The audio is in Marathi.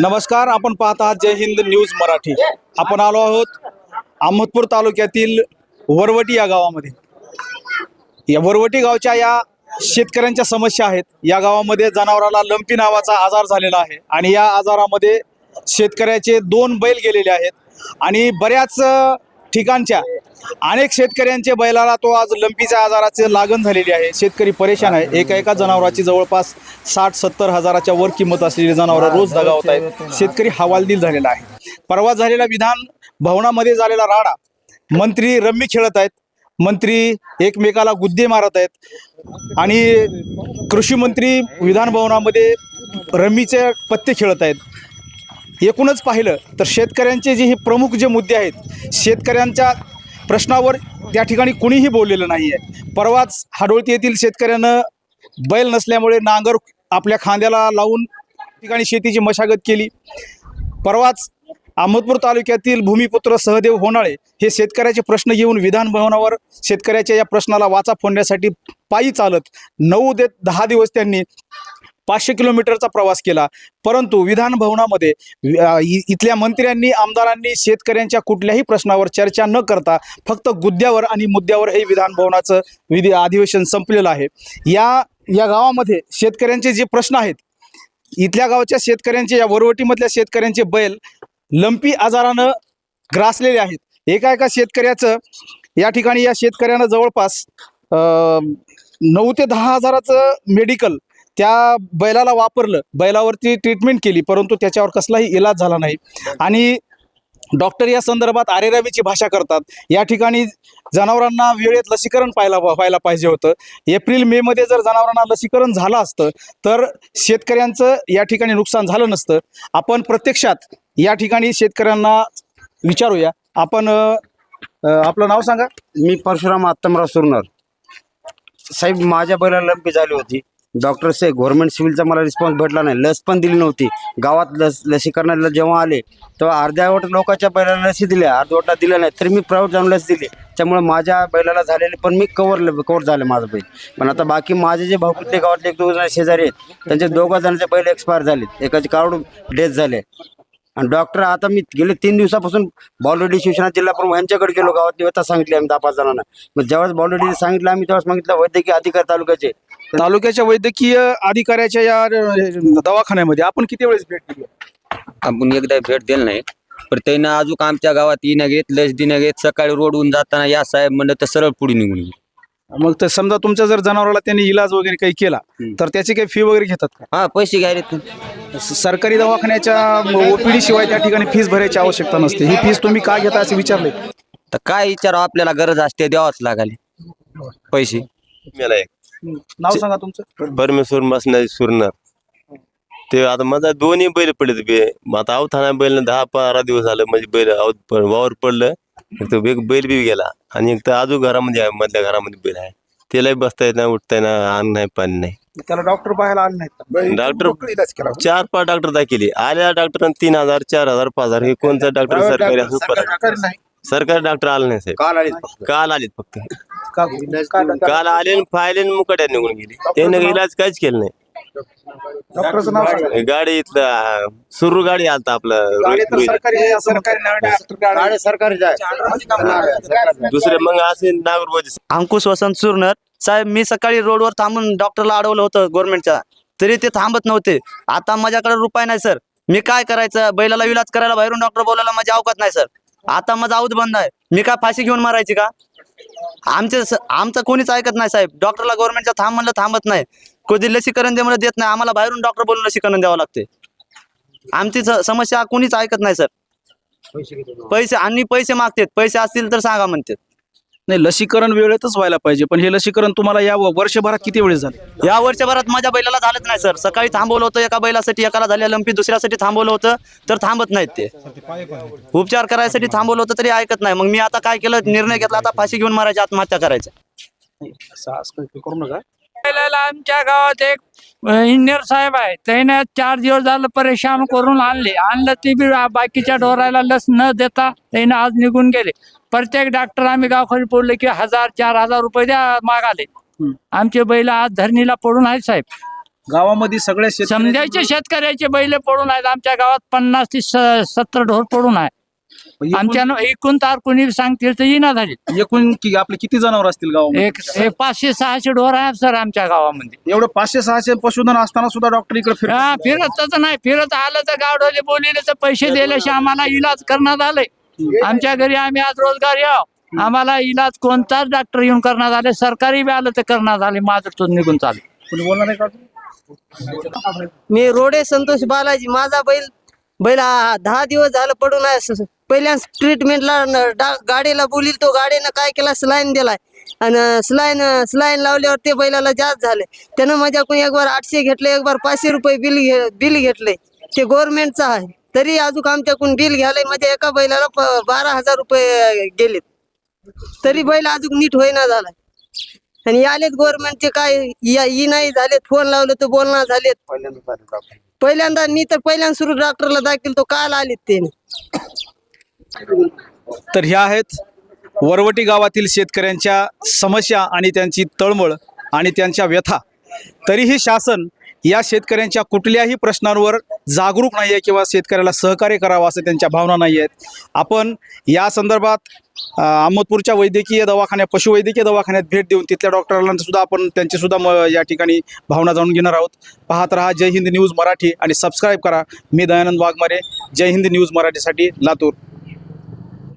नमस्कार आपण पाहत आहात जय हिंद न्यूज मराठी. आपण आलो आहोत अहमदपूर तालुक्यातील वरवटी या गावामध्ये. या वरवटी गावच्या या शेतकऱ्यांच्या समस्या आहेत. या गावामध्ये जनावराला लंपी नावाचा आजार झालेला आहे आणि या आजारामध्ये शेतकऱ्याचे दोन बैल गेलेले आहेत आणि बऱ्याच ठिकाणच्या अनेक शेतकऱ्यांचे बैलाला तो आज लंपीच्या आजाराचे लागण झालेली आहे. शेतकरी परेशान आहे. एका एका जनावराची जवळपास साठ सत्तर हजाराच्या वर किंमत असलेली जनावरं रोज दगावत आहेत. शेतकरी हवालदिल झालेला आहे. परवा झालेला विधान भवनामध्ये झालेला राडा मंत्री रम्मी खेळत आहेत. मंत्री एकमेकाला गुद्दे मारत आहेत. आणि कृषी मंत्री विधानभवनामध्ये रम्मीचे पत्ते खेळत आहेत. एकूणच पाहिलं तर शेतकऱ्यांचे जे हे प्रमुख जे मुद्दे आहेत शेतकऱ्यांच्या प्रश्नावर त्या ठिकाणी कुणीही बोललेलं नाही आहे परवाच हाडोळती येथील शेतकऱ्यानं बैल नसल्यामुळे नांगर आपल्या खांद्याला लावून ठिकाणी शेतीची मशागत केली. परवाच अहमदपूर तालुक्यातील भूमिपुत्र सहदेव होणाळे हे शेतकऱ्याचे प्रश्न घेऊन विधान भवनावर शेतकऱ्याच्या या प्रश्नाला वाचा फोडण्यासाठी पायी चालत नऊ ते दहा दिवस त्यांनी पाचशे किलोमीटरचा प्रवास केला. परंतु विधान भवनामध्ये इ- इथल्या मंत्र्यांनी आमदारांनी शेतकऱ्यांच्या कुठल्याही प्रश्नावर चर्चा न करता फक्त गुद्द्यावर आणि मुद्द्यावर हे विधान भवनाचं विधी अधिवेशन संपलेलं आहे. या या गावामध्ये शेतकऱ्यांचे जे प्रश्न आहेत इथल्या गावच्या शेतकऱ्यांचे या वरवटीमधल्या शेतकऱ्यांचे बैल लंपी आजारानं ग्रासलेले आहेत. एका एका शेतकऱ्याचं या ठिकाणी या शेतकऱ्यानं जवळपास नऊ ते दहा हजाराचं मेडिकल त्या बैलाला वापरलं बैलावरती ट्रीटमेंट केली परंतु त्याच्यावर कसलाही इलाज झाला नाही. आणि डॉक्टर या संदर्भात आरेरावीची भाषा करतात. या ठिकाणी जनावरांना वेळेत लसीकरण पाहायला व्हायला पाहिजे होतं. एप्रिल मे मध्ये जर जनावरांना लसीकरण झालं असतं तर शेतकऱ्यांचं या ठिकाणी नुकसान झालं नसतं. आपण प्रत्यक्षात या ठिकाणी शेतकऱ्यांना विचारूया. आपण आपलं नाव सांगा. मी परशुराम आत्तमराव सुरनर. साहेब माझ्या बैलाला लंपी झाली होती. डॉक्टर से गव्हर्नमेंट सिव्हिलचा मला रिस्पॉन्स भेटला नाही. लस पण दिली नव्हती. गावात लस लसीकरणाला जेव्हा आले तेव्हा अर्ध्यावट लोकांच्या बैलाला लसी दिल्या अर्धवटा दिल्या नाही. तरी मी प्रायव्हेट जाऊन लस दिली. त्यामुळे माझ्या बैलाला झालेले पण मी कवर कवर झाले माझं बैल. पण आता बाकी माझे जे भाऊकुतले गावातले एक दोघ जण शेजारी आहेत त्यांचे दोघा जणांचे बैल एक्सपायर झाले एकाचे कारोड डेथ झाले. आणि डॉक्टर आता मी गेले तीन दिवसापासून बालवडी शिवसेना जिल्हा प्रमुख यांच्याकडे गेलो. गावात व्यथा सांगितली आम्ही दहा पाच जणांना. मग ज्यावेळेस बालवडी सांगितलं आम्ही तेव्हाच सांगितलं वैद्यकीय अधिकारी तालुक्याचे तालुक्याच्या वैद्यकीय अधिकाऱ्याच्या या दवाखान्यामध्ये आपण किती वेळेस भेट दिली? आपण एकदा भेट दिली नाही. पण त्यानं अजून आमच्या गावात येणं घेत लस देणं घेत सकाळी रोडवरून जाताना या साहेब म्हणलं तर सरळ पुढे निघून गेले. मग तर समजा तुमच्या जर जनावराला त्यांनी इलाज वगैरे काही केला. तर त्याची काही फी वगैरे घेतात का? हा पैसे घ्यायले सरकारी दवाखान्याच्या ओपीडी शिवाय त्या ठिकाणी फीस भरायची आवश्यकता नसते. ही फीस तुम्ही का घेता असे विचारले? तर काय विचारावं आपल्याला गरज असते द्यावाच लागले. पैसे. नाव सांगा तुमचं. परमेश्वर मसनारी सुरणार ते आता माझा दोन्ही बैल पडले बे. मग आता अवथाना बैल दहा बारा दिवस झालं म्हणजे बैल प- वावर पडलं. एक तर एक बैल बी गेला आणि एक तर आजू घरामध्ये आहे मधल्या घरामध्ये बैल आहे. त्यालाही बसता येत नाही उठता येत नाही अन्न नाही पाणी नाही. त्याला डॉक्टर पाहायला आले नाहीत का? डॉक्टर चार पाच डॉक्टर दाखिले. आल्या डॉक्टरांनी तीन हजार चार हजार पाच हजार. हे कोणतं डॉक्टर सरकारी असं परत सरकारी डॉक्टर आले नाही साहेब. काल आले काल आलेत फक्त. का- काल आले आणि फायले आणि निघून गेली. त्याने इलाज काहीच केलं नाही. डॉक्टरचं नाव सांगा. गाडी इथलं सुरू गाडी आलता आपलं सरकारी सरकारी दुसरे मग असे नागरबाजी अंकुश वसंत सुरनर साहेब मी सकाळी रोडवर थांबून डॉक्टरला अडवलं होतं गव्हर्नमेंटच्या तरी ते थांबत नव्हते. आता माझ्याकडे रुपये नाही सर मी काय करायचं? बैलाला इलाज करायला बाहेरून डॉक्टर बोलायला माझी अवकात नाही सर आता माझा आऊत बंद आहे. मी काय फाशी घेऊन मारायची का? आमचे आमचं कोणीच ऐकत नाही साहेब. डॉक्टरला गव्हर्नमेंटच्या थांब म्हणलं थांबत नाही. कधी लसीकरण दे म्हणलं देत नाही. आम्हाला बाहेरून डॉक्टर बोलून लसीकरण द्यावं लागते. आमची समस्या कोणीच ऐकत नाही सर. पैसे आणि पैसे मागतात. पैसे असतील तर सांगा म्हणतात. नाही लसीकरण वेळेतच व्हायला पाहिजे. पण हे लसीकरण तुम्हाला या व- वर्षभरात किती वेळेस झाले? या वर्षभरात माझ्या बैलाला झालंच नाही सर. सकाळी थांबवलं होतं एका बैलासाठी एकाला झाल्या लंपी दुसऱ्यासाठी थांबवलं होतं तर थांबत नाहीत ते. उपचार करायसाठी थांबवलं होतं तरी ऐकत नाही. मग मी आता काय केलं? निर्णय घेतला आता फाशी घेऊन मारायची आत्महत्या करायचं. करू नका. आमच्या गावात एक इंजिनियर साहेब आहे. त्याने चार दिवस झालं परेशान करून आणले. आणलं ते बी बाकीच्या डोरायला लस न देता त्याने आज निघून गेले. प्रत्येक डॉक्टर आम्ही गावखाली पडले की हजार चार हजार रुपये द्या मागाले. आमचे बैल आज धरणीला पडून आहेत साहेब. गावामध्ये शेतकऱ्यांचे समजायचे शेतकऱ्याचे बैल पडून आहेत. आमच्या गावात पन्नास ते स- सत्तर ढोर पडून आहे आमच्या एकूण तार कुणी सांगतील तर येणार झाली. एकूण कि आपले किती जनावर असतील गावामध्ये? एक एक पाचशे सहाशे ढोर आहे सर आमच्या गावामध्ये. एवढं पाचशे सहाशे पशुधन असताना सुद्धा डॉक्टर इकडे फिरतात. हा फिरतच नाही. फिरत आलं तर गावडोले बोलिले तर पैसे दिल्याशिवाय आम्हाला इलाज करण्यात आले आमच्या घरी आम्ही आज रोजगार याव आम्हाला इलाज कोणताच डॉक्टर येऊन करण्यात आले सरकारी बी आलं तर करण्यात आले माझं तो निघून चालू कोणी बोलणार नाही का मी रोडे संतोष बालाजी माझा बैल बैल हा दहा दिवस झालं पडून आहे. स- पहिल्या ट्रीटमेंटला न- डा- गाडीला बोलील तो गाडीनं काय केला सलाईन दिलाय. आणि सलाईन सलाईन लावल्यावर ते बैलाला जास्त झाले. त्यानं माझ्याकडून एक बार आठशे घेतले एक बार पाचशे रुपये बिल घे बिल घेतले. ते गव्हर्नमेंटचं आहे. तरी अजून आमच्याकडून बिल घ्यायला माझ्या एका बैलाला प- बारा हजार रुपये गेलेत. तरी बैल अजून नीट होईना झालाय. आणि आलेत गव्हर्नमेंटचे काय या- ई नाही झालेत फोन लावलं तर बोलणार झालेत. पहिल्यांदा मी तर पहिल्यांदा सुरू डॉक्टरला दाखल तो काल आलेत ते तर ह्या आहेत वरवटी गावातील शेतकऱ्यांच्या समस्या आणि त्यांची तळमळ आणि त्यांच्या व्यथा. तरीही शासन या शेतकऱ्यांच्या कुठल्याही प्रश्नांवर जागरूक नाही आहे किंवा शेतकऱ्याला सहकार्य करावं असं त्यांच्या भावना नाही आहेत आपण या संदर्भात अहमदपूरच्या वैद्यकीय दवाखान्यात पशुवैद्यकीय दवाखान्यात भेट देऊन तिथल्या डॉक्टरांना सुद्धा आपण त्यांचीसुद्धा म या ठिकाणी भावना जाणून घेणार आहोत. पाहत रहा जय हिंद न्यूज मराठी आणि सबस्क्राईब करा. मी दयानंद वाघमारे जय हिंद न्यूज मराठीसाठी लातूर.